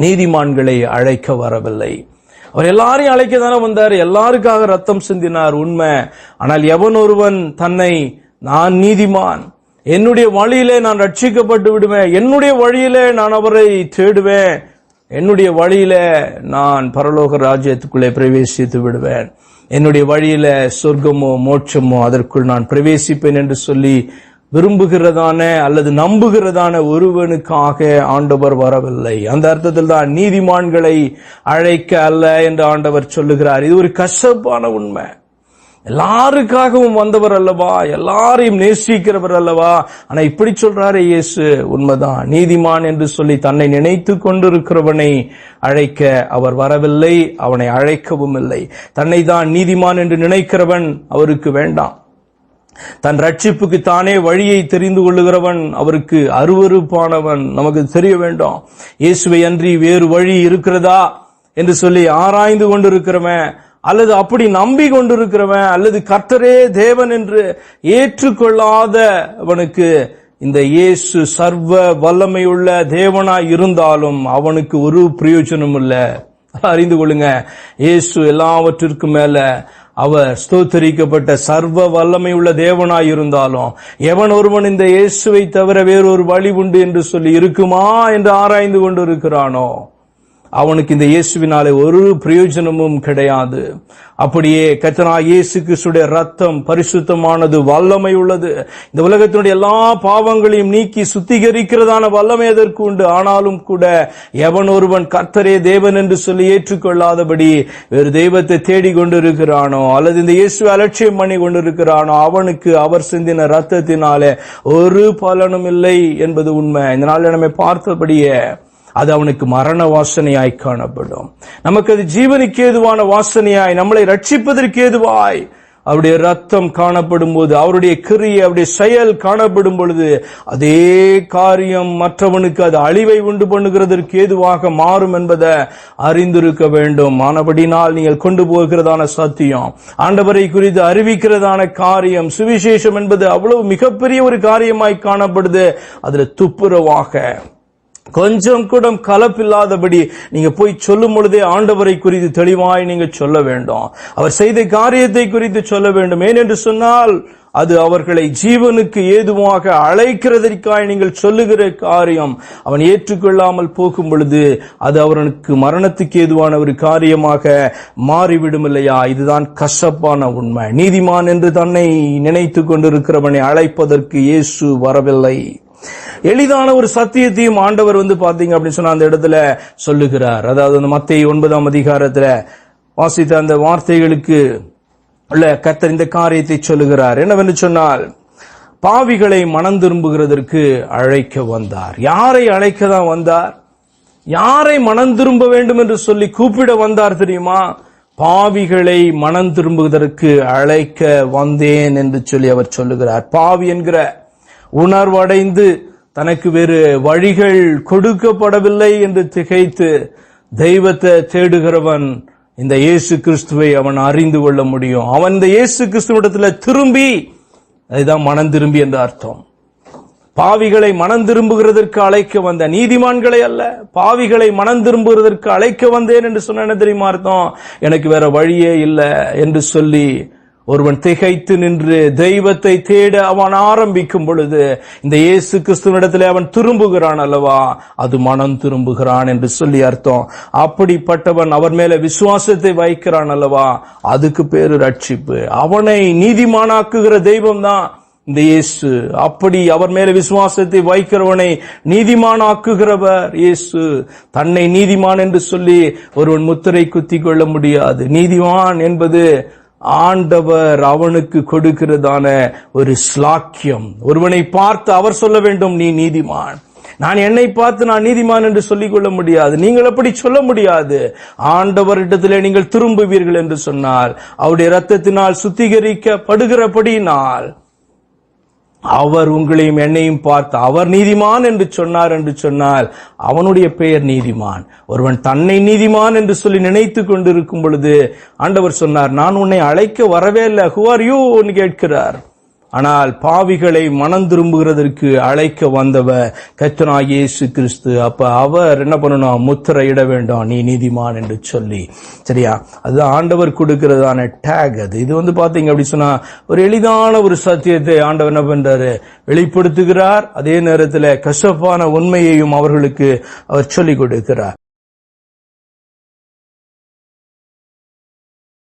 நீதிமான்களை அழைக்க வரவில்லை. அவர் எல்லாரையும் அழைக்க தானே வந்தார். எல்லாருக்காக ரத்தம் சிந்தினார். உண்மை. ஆனால் எவன் ஒருவன் தன்னை நான் நீதிமான் என்னுடைய வழியிலே நான் ரட்சிக்கப்பட்டு விடுவேன் என்னுடைய வழியிலே நான் அவரை தேடுவேன் என்னுடைய வழியில நான் பரலோக ராஜ்யத்துக்குள்ளே பிரவேசித்து விடுவேன் என்னுடைய வழியில சொர்க்கமோ மோட்சமோ அதற்குள் நான் பிரவேசிப்பேன் என்று சொல்லி விரும்புகிறதான அல்லது நம்புகிறதான ஒருவனுக்காக ஆண்டவர் வரவில்லை. அந்த அர்த்தத்தில் தான் நீதிமான்களை அழைக்க அல்ல என்று ஆண்டவர் சொல்லுகிறார். இது ஒரு கசப்பான உண்மை. எல்லாருக்காகவும் வந்தவர் அல்லவா? எல்லாரையும் நேசிக்கிறவர் அல்லவா? ஆனா இப்படி சொல்றாரு இயேசு. உண்மைதான். நீதிமான் என்று சொல்லி தன்னை நினைத்து கொண்டிருக்கிறவனை அழைக்க அவர் வரவில்லை அவனை அழைக்கவும் இல்லை. தன்னை தான் நீதிமான் என்று நினைக்கிறவன் அவருக்கு வேண்டாம். தன் ரட்சிப்புக்கு தானே வழியை தெரிந்து கொள்ளுகிறவன் அவருக்கு அருவருப்பானவன். நமக்கு தெரிய வேண்டும். இயேசுவை அன்றி வேறு வழி இருக்கிறதா என்று சொல்லி ஆராய்ந்து கொண்டிருக்கிறவன் அல்லது அப்படி நம்பி கொண்டிருக்கிறவன் அல்லது கர்த்தரே தேவன் என்று ஏற்றுக்கொள்ளாதவனுக்கு இந்த இயேசு சர்வ வல்லமையுள்ள தேவனாய் இருந்தாலும் அவனுக்கு ஒரு பிரயோஜனம் இல்லை. அறிந்து கொள்ளுங்க. இயேசு எல்லாவற்றிற்கும் மேல அவர் ஸ்தோத்தரிக்கப்பட்ட சர்வ வல்லமை உள்ள தேவனாய் இருந்தாலும் எவன் ஒருவன் இந்த இயேசுவை தவிர வேறொரு வழி உண்டு என்று சொல்லி இருக்குமா என்று ஆராய்ந்து கொண்டு இருக்கிறானோ அவனுக்கு இந்த இயேசுவினாலே ஒரு பிரயோஜனமும் கிடையாது. அப்படியே கத்தனா இயேசு கிறிஸ்துடைய ரத்தம் பரிசுத்தமானது வல்லமை உள்ளது. இந்த உலகத்தினுடைய எல்லா பாவங்களையும் நீக்கி சுத்திகரிக்கிறதான வல்லமை அதற்கு உண்டு. ஆனாலும் கூட எவன் ஒருவன் கர்த்தரே தேவன் என்று சொல்லி ஏற்றுக்கொள்ளாதபடி வேறு தெய்வத்தை தேடி கொண்டிருக்கிறானோ அல்லது இந்த இயேசு அலட்சியம் பண்ணி கொண்டிருக்கிறானோ அவனுக்கு அவர் சிந்தின ரத்தத்தினாலே ஒரு பலனும் இல்லை என்பது உண்மை. இந்த நாளில் நம்ம பார்த்தபடியே அது அவனுக்கு மரண வாசனையாய் காணப்படும். நமக்கு அது ஜீவனுக்கு ஏதுவான வாசனையாய் நம்மளை ரட்சிப்பதற்கு ஏதுவாய். அவருடைய ரத்தம் காணப்படும் போது அவருடைய கிரியை அவருடைய செயல் காணப்படும் பொழுது அதே காரியம் மற்றவனுக்கு அது அழிவை உண்டு பண்ணுகிறதற்கு ஏதுவாக மாறும் என்பதை அறிந்திருக்க வேண்டும். ஆனபடினால் நீங்கள் கொண்டு போகிறதான சத்தியம் ஆண்டவரை குறித்து அறிவிக்கிறதான காரியம் சுவிசேஷம் என்பது அவ்வளவு மிகப்பெரிய ஒரு காரியமாய் காணப்படுது. அதுல துப்புரவாக கொஞ்சம் கூட கலப்பில்லாதபடி நீங்க போய் சொல்லும் பொழுதே ஆண்டவரை குறித்து தெளிவாய் நீங்க சொல்ல வேண்டும். அவர் செய்த காரியத்தை குறித்து சொல்ல வேண்டும். ஏனென்று சொன்னால் அது அவர்களை ஜீவனுக்கு ஏதுவாக அழைக்கிறதற்காய் நீங்கள் சொல்லுகிற காரியம். அவன் ஏற்றுக்கொள்ளாமல் போகும் பொழுது அது அவனுக்கு மரணத்துக்கு ஏதுவான ஒரு காரியமாக மாறிவிடும் இல்லையா இதுதான் கசப்பான உண்மை. நீதிமான் என்று தன்னை நினைத்து கொண்டிருக்கிறவனை அழைப்பதற்கு இயேசு வரவில்லை. எளிதான ஒரு சத்தியத்தையும் ஆண்டவர் வந்து பாத்தீங்க அப்படின்னு சொன்னா அந்த இடத்துல சொல்லுகிறார். அதாவது அந்த மத்திய ஒன்பதாம் அதிகாரத்துல வாசித்த அந்த வார்த்தைகளுக்கு உள்ள கத்தர் இந்த காரியத்தை சொல்லுகிறார். என்னவென்று சொன்னால் பாவிகளை மனம் திரும்புகிறதற்கு அழைக்க வந்தார். யாரை அழைக்க தான் வந்தார்? யாரை மனம் திரும்ப வேண்டும் என்று சொல்லி கூப்பிட வந்தார் தெரியுமா? பாவிகளை மனம் திரும்புவதற்கு அழைக்க வந்தேன் என்று சொல்லி அவர் சொல்லுகிறார். பாவி என்கிற உணர்வடைந்து தனக்கு வேறு வழிகள் கொடுக்கப்படவில்லை என்று திகைத்து தெய்வத்தை தேடுகிறவன் இந்த இயேசு கிறிஸ்துவை அவன் அறிந்து கொள்ள முடியும். அவன் இந்த இயேசு கிறிஸ்துவிடத்தில் திரும்பி அதுதான் மனம் திரும்பி என்ற அர்த்தம். பாவிகளை மனம் திரும்புகிறதற்கு அழைக்க வந்த நீதிமான்களை அல்ல. பாவிகளை மனம் திரும்புகிறதற்கு அழைக்க வந்தேன் என்று சொன்ன என்ன தெரியுமா அர்த்தம்? எனக்கு வேற வழியே இல்லை என்று சொல்லி ஒருவன் திகைத்து நின்று தெய்வத்தை தேட அவன் ஆரம்பிக்கும் பொழுது இந்த இயேசு கிறிஸ்துவனிடத்தில் அவன் திரும்புகிறான் அல்லவா? அது மனம் திரும்புகிறான் என்று சொல்லி அர்த்தம். அப்படிப்பட்டவன் அவர் மேல விசுவாசத்தை வைக்கிறான் அல்லவா? அதுக்கு பேரு ரட்சிப்பு. அவனை நீதிமானாக்குகிற தெய்வம் தான் இந்த இயேசு. அப்படி அவர் மேல விசுவாசத்தை வைக்கிறவனை நீதிமானாக்குகிறவர் இயேசு. தன்னை நீதிமான் என்று சொல்லி ஒருவன் முத்திரை குத்தி கொள்ள முடியாது. நீதிமான் என்பது ஆண்டவர் அவனுக்கு கொடுக்கிறதான ஒரு ஸ்லாக்கியம். ஒருவனை பார்த்து அவர் சொல்ல வேண்டும் நீ நீதிமான். நான் என்னை பார்த்து நான் நீதிமான் என்று சொல்லிக் கொள்ள முடியாது. நீங்கள் அப்படி சொல்ல முடியாது. ஆண்டவரிடத்திலே நீங்கள் திரும்புவீர்கள் என்று சொன்னால் அவருடைய ரத்தத்தினால் சுத்திகரிக்கப்படுகிறபடியினால். அவர் உங்களையும் என்னையும் பார்த்து அவர் நீதிமான் என்று சொன்னார் என்று சொன்னால் அவனுடைய பெயர் நீதிமான். ஒருவன் தன்னை நீதிமான் என்று சொல்லி நினைத்து கொண்டிருக்கும் பொழுது ஆண்டவர் சொன்னார் நான் உன்னை அழைக்க வரவே இல்லை. ஹூ ஆர் யூ கேட்கிறார். ஆனால் பாவிகளை மனம் திரும்புகிறதற்கு அழைக்க வந்தவர் கத்தனா இயேசு கிறிஸ்து. அப்ப அவர் என்ன பண்ணணும் முத்திரை இட வேண்டும் நீ நீதிமான் என்று சொல்லி. சரியா? அது ஆண்டவர் கொடுக்கிறதான டேக் அது. இது வந்து பாத்தீங்க அப்படி சொன்னா ஒரு எளிதான ஒரு சத்தியத்தை ஆண்டவர் என்ன பண்றாரு? வெளிப்படுத்துகிறார். அதே நேரத்தில் கசப்பான உண்மையையும் அவர்களுக்கு அவர் சொல்லிக் கொடுக்கிறார்.